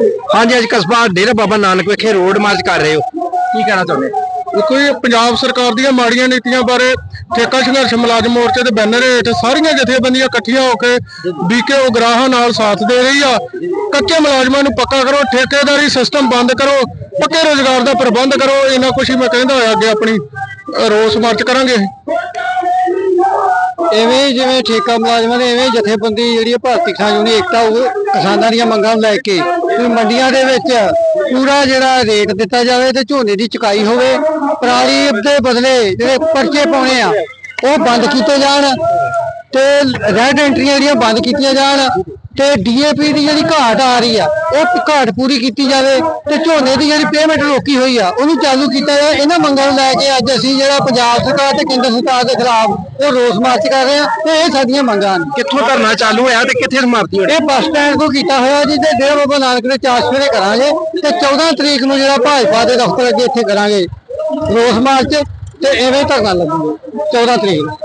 ਹਾਂਜੀ, ਅੱਜ ਕਸਬਾ ਡੇਰਾ ਬਾਬਾ ਨਾਨਕ ਵਿਖੇ ਰੋਡ ਮਾਰਚ ਕਰ ਰਹੇ ਹੋ। ਕੀ ਕਹਿਣਾ ਚਾਹੁੰਦੇ ਦੇਖੋ ਇਹ ਪੰਜਾਬ ਸਰਕਾਰ ਦੀਆਂ ਮਾੜੀਆਂ ਨੀਤੀਆਂ ਬਾਰੇ ਠੇਕਾ ਸੰਘਰਸ਼ ਮੁਲਾਜ਼ਮ ਮੋਰਚੇ ਦੇ ਬੈਨਰ ਹੇਠ ਸਾਰੀਆਂ ਜਥੇਬੰਦੀਆਂ ਇਕੱਠੀਆਂ ਹੋ ਕੇ ਬੀਕੇ ਉਗਰਾਹਾਂ ਨਾਲ ਸਾਥ ਦੇ ਰਹੀ ਆ। ਕੱਚੇ ਮੁਲਾਜ਼ਮਾਂ ਨੂੰ ਪੱਕਾ ਕਰੋ, ਠੇਕੇਦਾਰੀ ਸਿਸਟਮ ਬੰਦ ਕਰੋ, ਪੱਕੇ ਰੋਜ਼ਗਾਰ ਦਾ ਪ੍ਰਬੰਧ ਕਰੋ ਇਹਨਾਂ ਕੁਛ ਹੀ ਮੈਂ ਕਹਿੰਦਾ ਹੋਇਆ ਅੱਗੇ ਆਪਣੀ ਰੋਸ ਮਾਰਚ ਕਰਾਂਗੇ ਐਵੇਂ ਹੀ ਜਿਵੇਂ ਠੇਕਾ ਮੁਲਾਜ਼ਮਾਂ ਦੇ ਐਵੇਂ ਹੀ ਜਥੇਬੰਦੀ ਜਿਹੜੀ ਹੈ ਭਾਰਤੀ ਕਿਸਾਨ ਯੂਨੀਅਨ ਏਕਤਾ ਉਹ ਕਿਸਾਨਾਂ ਦੀਆਂ ਮੰਗਾਂ ਨੂੰ ਲੈ ਕੇ ਵੀ ਮੰਡੀਆਂ ਦੇ ਵਿੱਚ ਪੂਰਾ ਜਿਹੜਾ ਰੇਟ ਦਿੱਤਾ ਜਾਵੇ ਤੇ ਝੋਨੇ ਦੀ ਚੁਕਾਈ ਹੋਵੇ, ਪਰਾਲੀ ਦੇ ਬਦਲੇ ਜਿਹੜੇ ਪਰਚੇ ਪਾਉਣੇ ਆ, ਉਹ ਬੰਦ ਕੀਤੇ ਜਾਣ। ਤੇ ਰੈਡ ਐਂਟਰੀਆਂ ਜਿਹੜੀਆਂ ਬੰਦ ਕੀਤੀਆਂ ਜਾਣ ਤੇ ਡੀਏਪੀ ਦੀ ਜਿਹੜੀ ਘਾਟ ਆ ਰਹੀ ਆ ਉਹ ਘਾਟ ਪੂਰੀ ਕੀਤੀ ਜਾਵੇ ਤੇ ਝੋਨੇ ਦੀ ਜਿਹੜੀ ਪੇਮੈਂਟ ਰੋਕੀ ਹੋਈ ਆ ਉਹਨੂੰ ਚਾਲੂ ਕੀਤਾ ਜਾਵੇ। ਇਹਨਾਂ ਮੰਗਾਂ ਨੂੰ ਲੈ ਕੇ ਅੱਜ ਅਸੀਂ ਜਿਹੜਾ ਪੰਜਾਬ ਸਰਕਾਰ ਤੇ ਕੇਂਦਰ ਸਰਕਾਰ ਦੇ ਖਿਲਾਫ ਉਹ ਰੋਸ ਮਾਰਚ ਕਰ ਰਹੇ ਆ ਤੇ ਇਹ ਸਾਡੀਆਂ ਮੰਗਾਂ ਨੇ। ਕਿੱਥੋਂ ਧਰਨਾ ਚਾਲੂ ਹੋਇਆ ਤੇ ਕਿੱਥੇ ਸਮਾਪਤੀ ਹੋਣੀ? ਇਹ ਬੱਸ ਸਟੈਂਡ ਤੋਂ ਕੀਤਾ ਹੋਇਆ ਜੀ ਤੇ ਡੇਰਾ ਬਾਬਾ ਨਾਨਕ ਦੇ ਚਾਰ ਸਵੇਰੇ ਕਰਾਂਗੇ ਤੇ 14 ਤਰੀਕ ਨੂੰ ਜਿਹੜਾ ਭਾਜਪਾ ਦੇ ਦਫ਼ਤਰ ਅੱਗੇ ਇੱਥੇ ਕਰਾਂਗੇ ਰੋਸ ਮਾਰਚ ਤੇ ਐਵੇਂ ਧਰਨਾ ਲੱਗੂਗਾ 14 ਤਰੀਕ ਨੂੰ।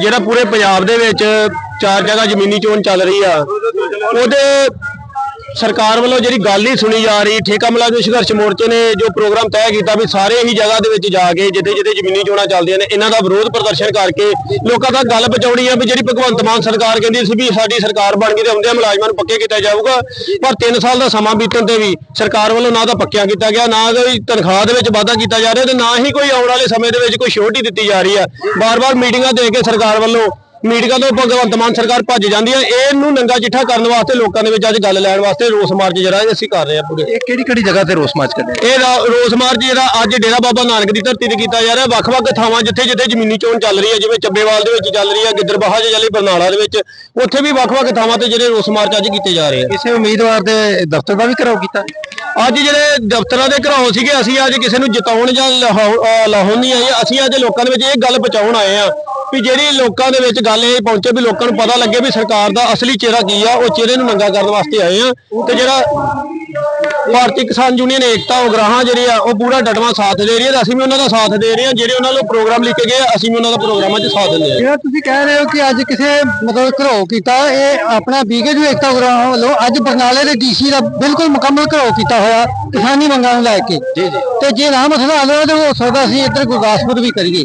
ਜਿਹੜਾ ਪੂਰੇ ਪੰਜਾਬ ਦੇ ਵਿੱਚ ਚਾਰ ਜਗ੍ਹਾ ਜ਼ਮੀਨੀ ਚੋਣ ਚੱਲ ਰਹੀ ਆ ਉਹਦੇ ਸਰਕਾਰ ਵੱਲੋਂ ਜਿਹੜੀ ਗੱਲ ਹੀ ਸੁਣੀ ਜਾ ਰਹੀ, ਠੇਕਾ ਮੁਲਾਜ਼ਮ ਸੰਘਰਸ਼ ਮੋਰਚੇ ਨੇ ਜੋ ਪ੍ਰੋਗਰਾਮ ਤੈਅ ਕੀਤਾ ਵੀ ਸਾਰੇ ਹੀ ਜਗ੍ਹਾ ਦੇ ਵਿੱਚ ਜਾ ਕੇ ਜਿੱਥੇ ਜਿੱਥੇ ਜ਼ਮੀਨੀ ਚੋਣਾਂ ਚੱਲਦੀਆਂ ਨੇ, ਇਹਨਾਂ ਦਾ ਵਿਰੋਧ ਪ੍ਰਦਰਸ਼ਨ ਕਰਕੇ ਲੋਕਾਂ ਦਾ ਗੱਲ ਬਚਾਉਣੀ ਆ ਵੀ ਜਿਹੜੀ ਭਗਵੰਤ ਮਾਨ ਸਰਕਾਰ ਕਹਿੰਦੀ ਸੀ ਵੀ ਸਾਡੀ ਸਰਕਾਰ ਬਣ ਗਈ ਤੇ ਹੁੰਦਿਆਂ ਮੁਲਾਜ਼ਮਾਂ ਨੂੰ ਪੱਕੇ ਕੀਤਾ ਜਾਊਗਾ, ਪਰ 3 ਸਾਲ ਦਾ ਸਮਾਂ ਬੀਤਣ ਤੇ ਵੀ ਸਰਕਾਰ ਵੱਲੋਂ ਨਾ ਤਾਂ ਪੱਕਿਆ ਕੀਤਾ ਗਿਆ, ਨਾ ਕੋਈ ਤਨਖਾਹ ਦੇ ਵਿੱਚ ਵਾਧਾ ਕੀਤਾ ਜਾ ਰਿਹਾ ਤੇ ਨਾ ਹੀ ਕੋਈ ਆਉਣ ਵਾਲੇ ਸਮੇਂ ਦੇ ਵਿੱਚ ਕੋਈ ਛੋਟੀ ਦਿੱਤੀ ਜਾ ਰਹੀ ਆ। ਬਾਰ-ਬਾਰ ਮੀਟਿੰਗਾਂ ਦੇ ਕੇ ਸਰਕਾਰ ਵੱਲੋਂ ਮੀਟਿੰਗਾਂ ਤੋਂ ਭਗਵੰਤ ਮਾਨ ਸਰਕਾਰ ਭੱਜ ਜਾਂਦੀ ਹੈ ਇਹਨੂੰ ਨੰਗਾ ਚਿੱਠਾ ਕਰਨ ਵਾਸਤੇ ਲੋਕਾਂ ਦੇ ਵਿੱਚ ਅੱਜ ਗੱਲ ਲੈਣ ਵਾਸਤੇ ਰੋਸ ਮਾਰਚ ਜਿਹੜਾ ਅਸੀਂ ਕਰ ਰਹੇ ਹਾਂ ਪੂਰੇ। ਇਹ ਕਿਹੜੀ ਕਿਹੜੀ ਜਗ੍ਹਾ ਤੇ ਰੋਸ ਮਾਰਚ ਕਰਦੇ ਇਹ ਰਾ- ਰੋਸ ਮਾਰਚ ਜਿਹੜਾ ਅੱਜ ਡੇਰਾ ਬਾਬਾ ਨਾਨਕ ਦੀ ਧਰਤੀ ਤੇ ਕੀਤਾ ਜਾ ਰਿਹਾ ਵੱਖ-ਵੱਖ ਥਾਵਾਂ ਜਿੱਥੇ ਜਿੱਥੇ ਜ਼ਮੀਨੀ ਚੋਣ ਚੱਲ ਰਹੀ ਹੈ ਜਿਵੇਂ ਚੱਬੇਵਾਲ ਦੇ ਵਿੱਚ ਚੱਲ ਰਹੀ ਹੈ ਗਿੱਦਰਬਾਹਾ 'ਚ ਚੱਲੀ ਬਰਨਾਲਾ ਦੇ ਵਿੱਚ ਉੱਥੇ ਵੀ ਵੱਖ-ਵੱਖ ਥਾਵਾਂ ਤੇ ਜਿਹੜੇ ਰੋਸ ਮਾਰਚ ਅੱਜ ਕੀਤੇ ਜਾ ਰਹੇ ਆ। ਕਿਸੇ ਉਮੀਦਵਾਰ ਦੇ ਦਫ਼ਤਰ ਦਾ ਵੀ ਘਰਾਓ ਕੀਤਾ? ਅੱਜ ਜਿਹੜੇ ਦਫ਼ਤਰਾਂ ਦੇ ਘਰਾਓ ਸੀਗੇ ਅਸੀਂ ਅੱਜ ਕਿਸੇ ਨੂੰ ਜਿਤਾਉਣ ਜਾਂ ਲਾਹੌ- ਅਹ ਲਾਹੌਣ ਨਹੀਂ ਆਏ ਅਸੀਂ ਅੱਜ ਲੋਕਾਂ ਦੇ ਵਿੱਚ ਇਹ ਗੱਲ ਪਹੁੰਚਾਉਣ ਆਏ ਆ ਵੀ ਜਿਹੜੀ ਲੋਕਾਂ ਦੇ ਵਿੱਚ ਗੱਲ ਇਹ ਪਹੁੰਚੇ ਵੀ ਲੋਕਾਂ ਨੂੰ ਪਤਾ ਲੱਗੇ ਵੀ ਸਰਕਾਰ ਦਾ ਅਸਲੀ ਚਿਹਰਾ ਕੀ ਆ ਉਹ ਚਿਹਰੇ ਨੂੰ ਨੰਗਾ ਕਰਨ ਵਾਸਤੇ ਆਏ ਆ। ਤੇ ਜਿਹੜਾ ਭਾਰਤੀ ਕਿਸਾਨ ਯੂਨੀਅਨ ਏਕਤਾ ਉਗਰਾਹਾਂ ਜਿਹੜੀ ਆ ਉਹ ਪੂਰਾ ਡਟਵਾ ਸਾਥ ਦੇ ਰਹੀ ਹੈ ਤੇ ਅਸੀਂ ਵੀ ਉਹਨਾਂ ਦਾ ਸਾਥ ਦੇ ਰਹੇ ਹਾਂ ਜਿਹੜੇ ਉਹਨਾਂ ਨੂੰ ਪ੍ਰੋਗਰਾਮ ਲਿਖ ਕੇ ਗਏ ਆ, ਅਸੀਂ ਵੀ ਉਹਨਾਂ ਦਾ ਪ੍ਰੋਗਰਾਮਾਂ 'ਚ ਸਾਥ ਦਿੰਦੇ ਆ। ਜਿਹੜਾ ਤੁਸੀਂ ਕਹਿ ਰਹੇ ਹੋ ਕਿ ਅੱਜ ਕਿਸੇ ਮਤਲਬ ਘਰੋ ਕੀਤਾ ਇਹ ਆਪਣਾ ਬੀਕੇ ਜੋ ਏਕਤਾ ਉਗਰਾਹਾਂ ਵੱਲੋਂ ਅੱਜ ਬਰਨਾਲੇ ਦੇ ਡੀਸੀ ਦਾ ਬਿਲਕੁਲ ਮੁਕੰਮਲ ਘਰੋ ਕੀਤਾ ਹੋਇਆ ਕਿਸਾਨੀ ਮੰਗਾਂ ਨੂੰ ਲੈ ਕੇ। ਜੀ ਜੀ। ਤੇ ਜੇ ਨਾ ਮਸਲਾ ਹੱਲ ਹੋਇਆ ਤੇ ਹੋ ਸਕਦਾ ਅਸੀਂ ਇੱਧਰ ਗੁਰਦਾਸਪੁਰ ਵੀ ਕਰੀਏ।